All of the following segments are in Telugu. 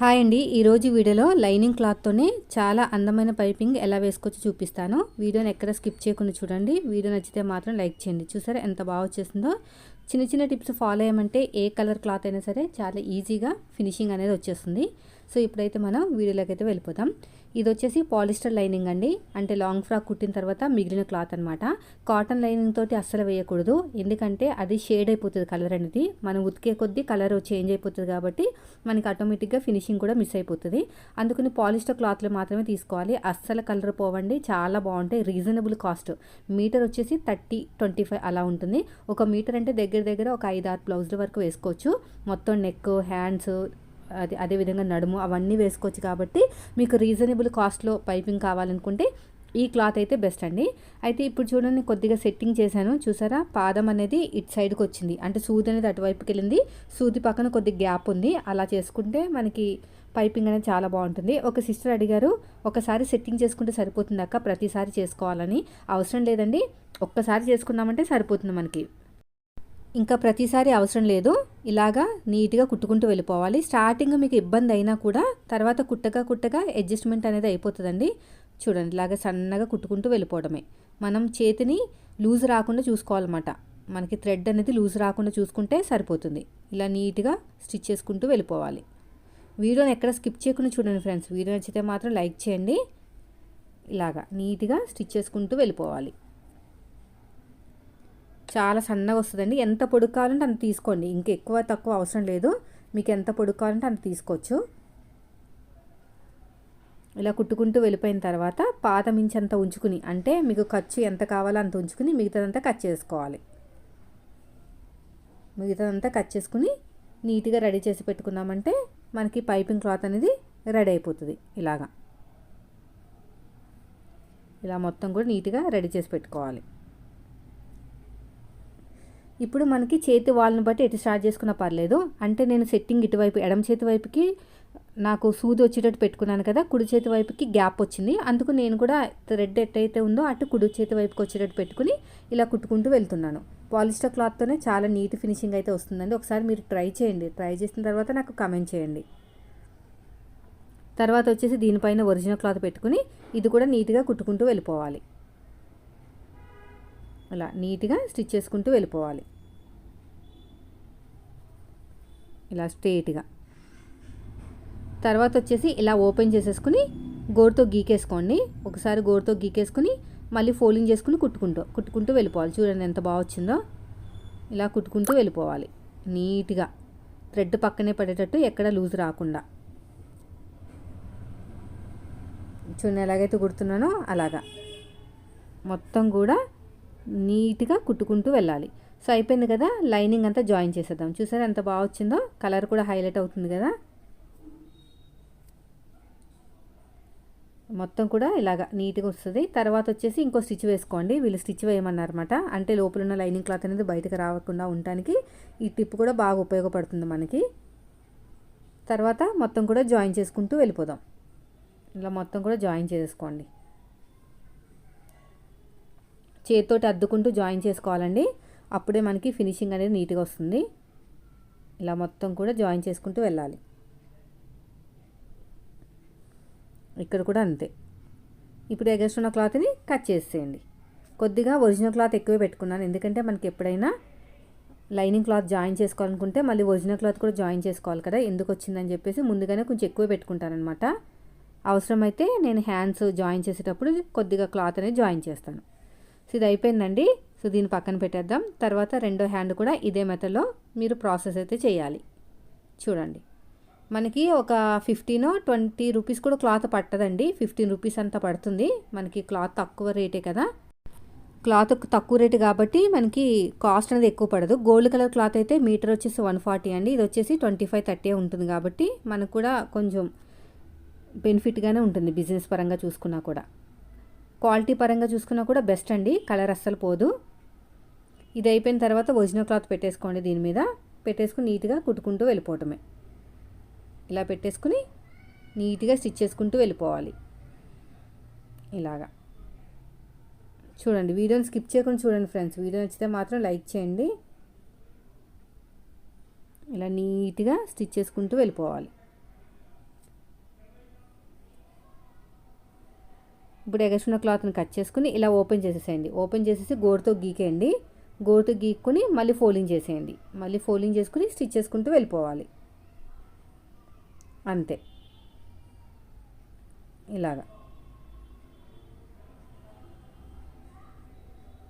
హాయ్ అండి. ఈరోజు వీడియోలో లైనింగ్ క్లాత్తోనే చాలా అందమైన పైపింగ్ ఎలా వేసుకోవచ్చు చూపిస్తాను. వీడియోని ఎక్కడ స్కిప్ చేయకుండా చూడండి. వీడియో నచ్చితే మాత్రం లైక్ చేయండి. చూసారా ఎంత బాగా వచ్చేసిందో? చిన్న చిన్న టిప్స్ ఫాలో అయ్యమంటే ఏ కలర్ క్లాత్ అయినా సరే చాలా ఈజీగా ఫినిషింగ్ అనేది వచ్చేస్తుంది. సో ఇప్పుడైతే మనం వీడియోలోకి అయితే వెళ్ళిపోతాం ఇది వచ్చేసి పాలిస్టర్ లైనింగ్ అండి. అంటే లాంగ్ ఫ్రాక్ కుట్టిన తర్వాత మిగిలిన క్లాత్ అనమాట కాటన్ లైనింగ్ తోటి అస్సలు వేయకూడదు. ఎందుకంటే అది షేడ్ అయిపోతుంది కలర్ అనేది. మనం ఉతికే కొద్దీ కలర్ చేంజ్ అయిపోతుంది కాబట్టి మనకి ఆటోమేటిక్గా ఫినిషింగ్ కూడా మిస్ అయిపోతుంది. అందుకని పాలిస్టర్ క్లాత్లు మాత్రమే తీసుకోవాలి. అస్సలు కలర్ పోవండి. చాలా బాగుంటాయి. Reasonable cost. మీటర్ వచ్చేసి థర్టీ ట్వంటీ ఫైవ్ అలా ఉంటుంది. ఒక మీటర్ అంటే దగ్గర దగ్గర ఒక ఐదు ఆరు బ్లౌజుల వరకు వేసుకోవచ్చు. మొత్తం నెక్ హ్యాండ్స్ అది అదేవిధంగా నడుము అవన్నీ వేసుకోవచ్చు కాబట్టి మీకు రీజనబుల్ కాస్ట్లో పైపింగ్ కావాలనుకుంటే ఈ క్లాత్ అయితే బెస్ట్ అండి. అయితే ఇప్పుడు చూడండి కొద్దిగా సెట్టింగ్ చేశాను. చూసారా? పాదం అనేది ఇటు సైడ్కి వచ్చింది. అంటే సూది అనేది అటువైపుకి వెళ్ళింది. సూది పక్కన కొద్ది గ్యాప్ ఉంది. అలా చేసుకుంటే మనకి పైపింగ్ అనేది చాలా బాగుంటుంది. ఒక సిస్టర్ అడిగారు ఒకసారి సెట్టింగ్ చేసుకుంటే సరిపోతుంది అక్క ప్రతిసారి చేసుకోవాలని. అవసరం లేదండి. ఒక్కసారి చేసుకున్నామంటే సరిపోతుంది మనకి. ఇంకా ప్రతిసారి అవసరం లేదు. ఇలాగా నీట్గా కుట్టుకుంటూ వెళ్ళిపోవాలి. స్టార్టింగ్ మీకు ఇబ్బంది అయినా కూడా తర్వాత కుట్టగా కుట్టగా అడ్జస్ట్మెంట్ అనేది అయిపోతుందండి. చూడండి ఇలాగా సన్నగా కుట్టుకుంటూ వెళ్ళిపోవడమే. మనం చేతిని లూజ్ రాకుండా చూసుకోవాలన్నమాట. మనకి థ్రెడ్ అనేది లూజ్ రాకుండా చూసుకుంటే సరిపోతుంది. ఇలా నీట్గా స్టిచ్ చేసుకుంటూ వెళ్ళిపోవాలి. వీడియోని ఎక్కడ స్కిప్ చేయకుండా చూడండి ఫ్రెండ్స్. వీడియో నచ్చితే మాత్రం లైక్ చేయండి. ఇలాగా నీట్గా స్టిచ్ చేసుకుంటూ వెళ్ళిపోవాలి. చాలా సన్నగా వస్తుందండి. ఎంత పొడుగు కావాలంటే అంత తీసుకోండి. ఇంకా ఎక్కువ తక్కువ అవసరం లేదు. మీకు ఎంత పొడుగు కావాలంటే అంత తీసుకోవచ్చు. ఇలా కుట్టుకుంటూ వెళ్ళిపోయిన తర్వాత పాతమించి అంత ఉంచుకుని అంటే మీకు ఖర్చు ఎంత కావాలో అంత ఉంచుకుని మిగతాదంతా కట్ చేసుకోవాలి. మిగతాదంతా కట్ చేసుకుని నీట్గా రెడీ చేసి పెట్టుకున్నామంటే మనకి పైపింగ్ క్లాత్ అనేది రెడీ అయిపోతుంది ఇలాగా. ఇలా మొత్తం కూడా నీట్గా రెడీ చేసి పెట్టుకోవాలి. ఇప్పుడు మనకి చేతి వాళ్ళని బట్టి ఎటు స్టార్ట్ చేసుకున్నా పర్లేదు. అంటే నేను సెట్టింగ్ ఇటువైపు ఎడమ చేతి వైపుకి నాకు సూది వచ్చేటట్టు పెట్టుకున్నాను కదా కుడి చేతి వైపుకి గ్యాప్ వచ్చింది. అందుకు నేను కూడా థ్రెడ్ ఎట్టయితే ఉందో అటు కుడి చేతి వైపుకి వచ్చేటట్టు పెట్టుకుని ఇలా కుట్టుకుంటూ వెళ్తున్నాను. పాలిస్టర్ క్లాత్తోనే చాలా నీట్ ఫినిషింగ్ అయితే వస్తుందండి. ఒకసారి మీరు ట్రై చేయండి. ట్రై చేసిన తర్వాత నాకు కమెంట్ చేయండి. తర్వాత వచ్చేసి దీనిపైన ఒరిజినల్ క్లాత్ పెట్టుకుని ఇది కూడా నీట్గా కుట్టుకుంటూ వెళ్ళిపోవాలి. అలా నీట్గా స్టిచ్ చేసుకుంటూ వెళ్ళిపోవాలి. ఇలా స్ట్రేట్గా. తర్వాత వచ్చేసి ఇలా ఓపెన్ చేసేసుకుని గోరుతో గీకేసుకోండి. ఒకసారి గోరుతో గీకేసుకుని మళ్ళీ ఫోల్డింగ్ చేసుకుని కుట్టుకుంటూ కుట్టుకుంటూ వెళ్ళిపోవాలి. చూడండి ఎంత బాగా వచ్చిందో. ఇలా కుట్టుకుంటూ వెళ్ళిపోవాలి. నీట్గా. థ్రెడ్ పక్కనే పడేటట్టు ఎక్కడ లూజ్ రాకుండా. చూడండి ఎలాగైతే కుడుతున్నానో అలాగా. మొత్తం కూడా నీట్గా కుట్టుకుంటూ వెళ్ళాలి. సో అయిపోయింది కదా? లైనింగ్ అంతా జాయిన్ చేసేద్దాం. చూసారా ఎంత బాగా వచ్చిందో? కలర్ కూడా హైలైట్ అవుతుంది కదా? మొత్తం కూడా ఇలాగా నీట్గా వస్తుంది. తర్వాత వచ్చేసి ఇంకో స్టిచ్ వేసుకోండి. వీళ్ళు స్టిచ్ వేయమన్నారన్నమాట. అంటే లోపల ఉన్న లైనింగ్ క్లాత్ అనేది బయటకు రాకుండా ఉండటానికి ఈ టిప్ కూడా బాగా ఉపయోగపడుతుంది మనకి. తర్వాత మొత్తం కూడా జాయిన్ చేసుకుంటూ వెళ్ళిపోదాం. ఇలా మొత్తం కూడా జాయిన్ చేసుకోండి. చేతితోటి అద్దుకుంటూ జాయిన్ చేసుకోవాలండి. అప్పుడే మనకి ఫినిషింగ్ అనేది నీట్గా వస్తుంది. ఇలా మొత్తం కూడా జాయిన్ చేసుకుంటూ వెళ్ళాలి. ఇక్కడ కూడా అంతే. ఇప్పుడు ఎగస్ట్ ఉన్న క్లాత్ని కట్ చేసేయండి. కొద్దిగా ఒరిజినల్ క్లాత్ ఎక్కువే పెట్టుకున్నాను. ఎందుకంటే మనకి ఎప్పుడైనా లైనింగ్ క్లాత్ జాయిన్ చేసుకోవాలనుకుంటే మళ్ళీ ఒరిజినల్ క్లాత్ కూడా జాయిన్ చేసుకోవాలి కదా. ఎందుకు వచ్చిందని చెప్పేసి ముందుగానే కొంచెం ఎక్కువ పెట్టుకుంటానమాట అవసరమైతే నేను హ్యాండ్స్ జాయిన్ చేసేటప్పుడు కొద్దిగా క్లాత్ అనేది జాయిన్ చేస్తాను. సో ఇది అయిపోయిందండి. సో దీన్ని పక్కన పెట్టేద్దాం. తర్వాత రెండో హ్యాండ్ కూడా ఇదే మెథడ్లో మీరు ప్రాసెస్ అయితే చేయాలి. చూడండి. మనకి ఒక ఫిఫ్టీన్ ట్వంటీ రూపీస్ కూడా క్లాత్ పట్టదండి. ఫిఫ్టీన్ రూపీస్ అంతా పడుతుంది. మనకి క్లాత్ తక్కువ రేటే కదా. క్లాత్ తక్కువ రేటు కాబట్టి మనకి కాస్ట్ అనేది ఎక్కువ పడదు. గోల్డ్ కలర్ క్లాత్ అయితే మీటర్ వచ్చేసి వన్ ఫార్టీ అండి. ఇది వచ్చేసి ట్వంటీ ఫైవ్ థర్టీ ఉంటుంది కాబట్టి మనకు కూడా కొంచెం బెనిఫిట్గానే ఉంటుంది. బిజినెస్ పరంగా చూసుకున్నా కూడా. క్వాలిటీ పరంగా చూసుకున్నా కూడా బెస్ట్ అండి. కలర్ అస్సలు పోదు. ఇది అయిపోయిన తర్వాత ఒరిజినల్ క్లాత్ పెట్టేసుకోండి దీని మీద. పెట్టేసుకుని నీట్గా కుట్టుకుంటూ వెళ్ళిపోవటమే. ఇలా పెట్టేసుకుని నీట్గా స్టిచ్ చేసుకుంటూ వెళ్ళిపోవాలి. ఇలాగా. చూడండి వీడియోని స్కిప్ చేయకుండా చూడండి ఫ్రెండ్స్. వీడియో నచ్చితే మాత్రం లైక్ చేయండి. ఇలా నీట్గా స్టిచ్ చేసుకుంటూ వెళ్ళిపోవాలి. ఇప్పుడు ఎగసిన క్లాత్ని కట్ చేసుకుని ఇలా ఓపెన్ చేసేసేయండి. ఓపెన్ చేసేసి గోరుతో గీకేయండి. గోరుతో గీక్కుని మళ్ళీ ఫోల్డింగ్ చేసేయండి. మళ్ళీ ఫోల్డింగ్ చేసుకుని స్టిచ్ చేసుకుంటూ వెళ్ళిపోవాలి. అంతే. ఇలాగా.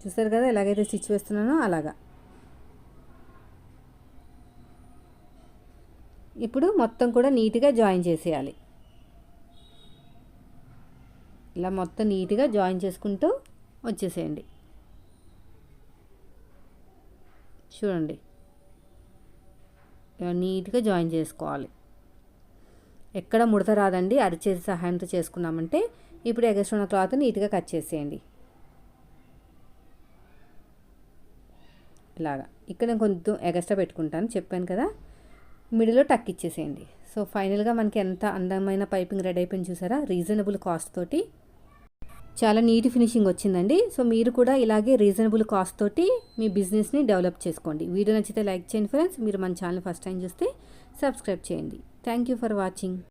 చూసారు కదా ఎలాగైతే స్టిచ్ వేస్తున్నానో అలాగా. ఇప్పుడు మొత్తం కూడా నీట్గా జాయిన్ చేసేయాలి. ఇలా మొత్తం నీట్గా జాయిన్ చేసుకుంటూ వచ్చేసేయండి. చూడండి. ఇలా నీట్గా జాయిన్ చేసుకోవాలి. ఎక్కడ ముడత రాదండి అరిచేసి సహాయంతో చేసుకున్నామంటే ఇప్పుడు ఎగస్ట్రా క్లాత్ నీట్గా కట్ చేసేయండి. ఇలాగా. ఇక్కడ నేను కొంచెం ఎగస్ట్రా పెట్టుకుంటాను చెప్పాను కదా. మిడిల్లో టక్ ఇచ్చేసేయండి. సో ఫైనల్గా మనకి ఎంత అందమైన పైపింగ్ రెడీ అయిపోయింది చూసారా? రీజనబుల్ కాస్ట్ తోటి చాలా నీట్ ఫినిషింగ్ వచ్చిందండి. సో మీరు కూడా ఇలాగే రీజనబుల్ కాస్ట్ తోటి మీ బిజినెస్ని డెవలప్ చేసుకోండి. వీడియో నచ్చితే లైక్ చేయండి ఫ్రెండ్స్. మీరు మన ఛానల్ ఫస్ట్ టైం చూస్తే సబ్స్క్రైబ్ చేయండి. Thank you for watching.